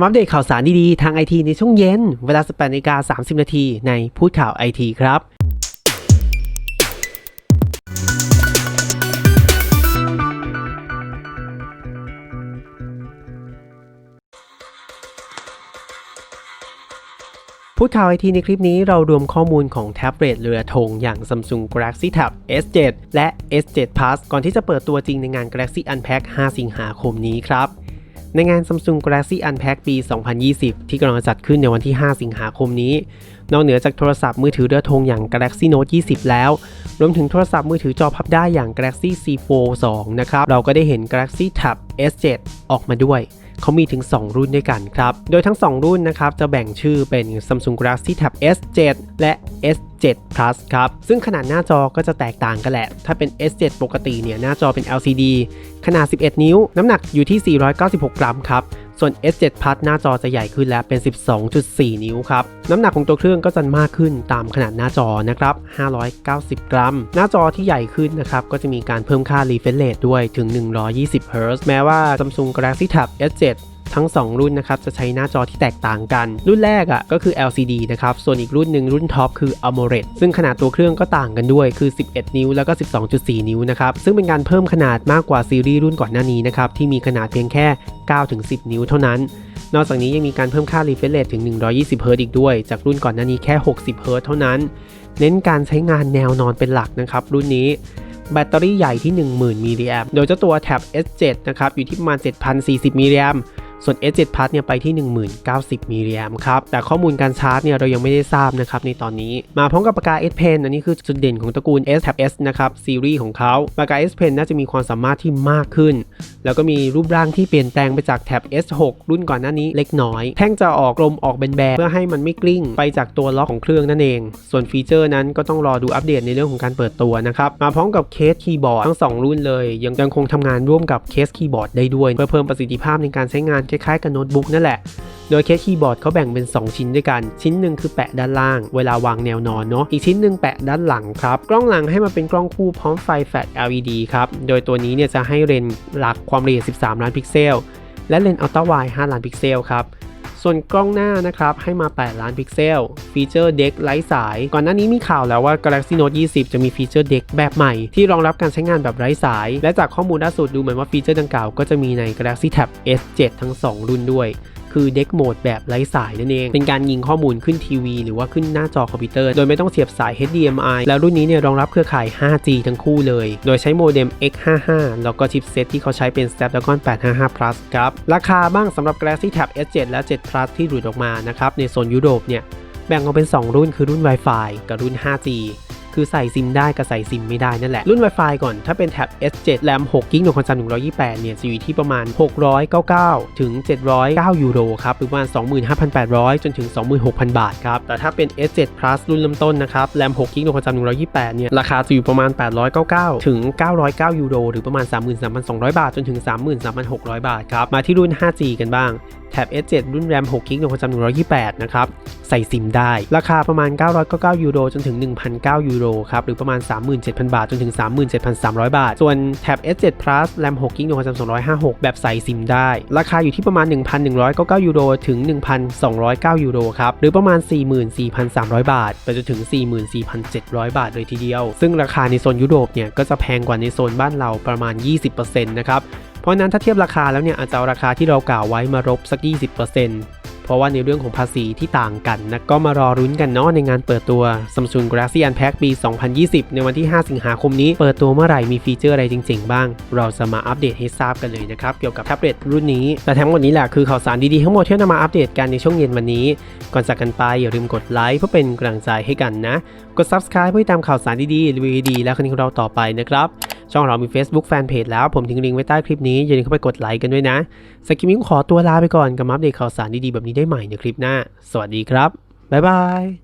มาอัปเดตข่าวสารดีๆ ทางไอทีในช่วงเย็น เวลา 18นาฬิกา30 นาทีในพูดข่าวไอทีครับพูดข่าวไอทีในคลิปนี้เรารวมข้อมูลของแท็บเล็ตเรือธงอย่าง Samsung Galaxy Tab S7 และ S7 Plus ก่อนที่จะเปิดตัวจริงในงาน Galaxy Unpack 5 สิงหาคมนี้ครับ ในงาน Samsung Galaxy Unpack ปี 2020 ที่กำลังจัดขึ้นในวันที่ 5 สิงหาคมนี้ นอกเหนือจากโทรศัพท์มือถือเรือธงอย่าง Galaxy Note 20 แล้ว รวมถึงโทรศัพท์มือถือจอพับได้อย่าง Galaxy C Fold 2 นะครับ เราก็ได้เห็น Galaxy Tab S7 ออกมาด้วยเขามีถึง 2 รุ่นด้วยกันครับ โดยทั้ง 2 รุ่นนะครับจะแบ่งชื่อเป็น Samsung Galaxy Tab S7 และ S7 7 Plus ครับ ซึ่งขนาดหน้าจอก็จะแตกต่างกันแหละ ถ้าเป็น S7 ปกติเนี่ยหน้าจอเป็น LCD ขนาด 11 นิ้ว น้ำหนักอยู่ที่ 496 กรัมครับ ส่วน S7 Plus หน้าจอจะใหญ่ขึ้นแล้วเป็น 12.4 นิ้วครับ น้ำหนักของตัวเครื่องก็จะมากขึ้นตามขนาดหน้าจอนะครับ 590 กรัม หน้าจอที่ใหญ่ขึ้นนะครับ ก็จะมีการเพิ่มค่า refresh rate ด้วยถึง 120 Hz แม้ว่า Samsung Galaxy Tab S7 ทั้ง 2 รุ่นนะครับจะใช้หน้าจอที่แตกต่างกัน รุ่นแรกอะ่ะก็คือ LCD นะครับส่วนอีกรุ่นหนึ่งรุ่นท็อปคือ AMOLED ซึ่งขนาดตัวเครื่องก็ต่างกันด้วยคือ 11 นิ้วแล้วก็ 12.4 นิ้วนะครับซึ่งเป็นการเพิ่มขนาดมากกว่าซีรีส์รุ่นก่อนหน้านี้นะครับที่มีขนาดเพียงแค่ 9-10 นิ้วเท่านั้นนอกจากนี้ยังมีการเพิ่มค่า refresh rate ถึง 120 Hz อีกด้วย จากรุ่นก่อนหน้านี้แค่ 60 Hz เท่านั้น เน้นการใช้งานแนวนอนเป็นหลักนะครับ รุ่นนี้ แบตเตอรี่ใหญ่ที่ 10,000มิลลิแอมโดยเจ้าตัว Tab S7 นะครับ อยู่ที่ประมาณ 7,040มิลลิแอม ส่วน S7 Plus เนี่ยไปที่ 1090มิลลิแอมครับ แต่ข้อมูลการชาร์จเนี่ยเรายังไม่ได้ทราบนะครับในตอนนี้ มาพร้อมกับปากกา S Pen อันนี้คือจุดเด่นของตระกูล S Tab S นะครับซีรีส์ของเขาปากกา S Pen น่าจะมีความสามารถที่มากขึ้น แล้วก็มีรูปร่างที่เปลี่ยนแปลงไปจาก Tab S6 รุ่นก่อนหน้านี้เล็กน้อย แท่งจะออกกลมออกแบนๆเพื่อให้มันไม่กลิ้ง ไปจากตัวล็อกของเครื่องนั่นเอง ส่วนฟีเจอร์นั้นก็ต้องรอดูอัปเดตในเรื่องของการเปิดตัวนะครับมาพร้อมกับเคสคีย์บอร์ดทั้ง 2 รุ่นเลย ยังยังคงทำงานร่วมกับเคสคีย์บอร์ดได้ด้วยเพื่อเพิ่มประสิทธิภาพในการใช้งานคล้ายๆกับโน้ตบุ๊กนั่นแหละ โดยเคสคีย์บอร์ดเขาแบ่งเป็น 2 ชิ้นด้วยกัน ชิ้นหนึ่งคือแปะด้านล่าง เวลาวางแนวนอนเนาะ อีกชิ้นหนึ่งแปะด้านหลังครับ กล้องหลังให้มาเป็นกล้องคู่พร้อมไฟแฟลช LED ครับ โดยตัวนี้เนี่ยจะให้เลนส์หลักความละเอียด 13 ล้านพิกเซล และเลนส์อัลตร้าไวด์5ล้านพิกเซลครับ ส่วนกล้องหน้านะครับให้มา 8 ล้านพิกเซล ฟีเจอร์เด็กไร้สาย ก่อนหน้านี้มีข่าวแล้วว่า Galaxy Note 20 จะมีฟีเจอร์เด็กแบบใหม่ ที่รองรับการใช้งานแบบไร้สาย และจากข้อมูลล่าสุดดูเหมือนว่าฟีเจอร์ดังกล่าวก็จะมีใน Galaxy Tab S7 ทั้ง 2 รุ่นด้วย คือเด็กโหมดแบบไร้สายนั่นเอง เป็นการยิงข้อมูลขึ้นทีวี หรือว่าขึ้นหน้าจอคอมพิวเตอร์ โดยไม่ต้องเสียบสาย HDMI แล้วรุ่นนี้เนี่ยรองรับเครือข่าย 5G ทั้งคู่เลย โดยใช้โมเด็ม X55 แล้วก็ชิปเซตที่เขาใช้เป็น Snapdragon 855 Plus ครับ ราคาบ้างสำหรับ Galaxy Tab S7 และ 7 Plus ที่หลุดออกมานะครับ ในโซนยุโรปเนี่ย แบ่งออกเป็น 2 รุ่นคือรุ่น Wi-Fi กับรุ่น 5G คือใส่ซิมได้กับใส่ซิมไม่ได้นั่นแหละ รุ่น Wi-Fi ก่อนถ้าเป็นแท็บ S7 แรม6กิกหน่วยความจำ128เนี่ยจะอยู่ที่ประมาณ 699 ถึง 709 ยูโรครับหรือประมาณ 25,800 จนถึง 26,000 บาทครับ แต่ถ้าเป็น S7 Plus รุ่นเริ่มต้นนะครับแรม6กิกหน่วยความจำ128เนี่ยราคาจะอยู่ประมาณ 899 ถึง 909 ยูโรหรือประมาณ 33,200 บาทจนถึง 33,600 บาทครับมาที่รุ่น 5G กันบ้าง แท็บ S7 รุ่นแรม6กิกหน่วยความจำ128 นะครับ ใส่ซิมได้ ราคาประมาณ 999 ยูโร จนถึง 1,009 ยูโรครับ หรือประมาณ 37,000 บาท จนถึง 37,300 บาท ส่วนแท็บ S7 Plus แรม6กิกหน่วยความจำ256 แบบใส่ซิมได้ ราคาอยู่ที่ประมาณ 1,199 ยูโร ถึง 1,209 ยูโรครับ หรือประมาณ 44,300 บาท ไปจนถึง 44,700 บาทเลยทีเดียว ซึ่งราคาในโซนยุโรปเนี่ย ก็จะแพงกว่าในโซนบ้านเราประมาณ 20%นะครับ เพราะนั้นถ้าเทียบราคาแล้วเนี่ยอาจจะเอาราคาที่เรากล่าวไว้มารบสัก 20%เพราะว่าในเรื่องของภาษีที่ต่างกันนะก็มารอรุ้นกันเนาะในงานเปิดตัว Samsung Galaxy Unpack ปี 2020 ในวันที่ 5 สิงหาคมนี้ เปิดตัวเมื่อไหร่มีฟีเจอร์อะไรจริง ๆ บ้าง เราจะมาอัปเดตให้ทราบกันเลยนะครับ เกี่ยวกับแท็บเล็ตรุ่นนี้และทั้งหมดนี้แหละคือข่าวสารดีๆ ทั้งหมดที่นำมาอัปเดตกันในช่วงเย็นวันนี้ ก่อนจากกันไปอย่าลืมกดไลค์เพื่อเป็นกำลังใจให้กันนะ กด Subscribe เพื่อตามข่าวสารดีๆรีวิวดีๆและคอนเทนต์ของเราต่อไปนะครับ ช่องเรามี Facebook Fanpage แล้วผมทิ้งลิงก์ไว้ใต้คลิปนี้อย่าลืมเข้าไปกดไลค์กันด้วยนะสกิมิ้งขอตัวลาไปก่อนกับมาอัปเดตข่าวสารดีๆแบบนี้ได้ใหม่ในคลิปหน้า สวัสดีครับบ๊ายบาย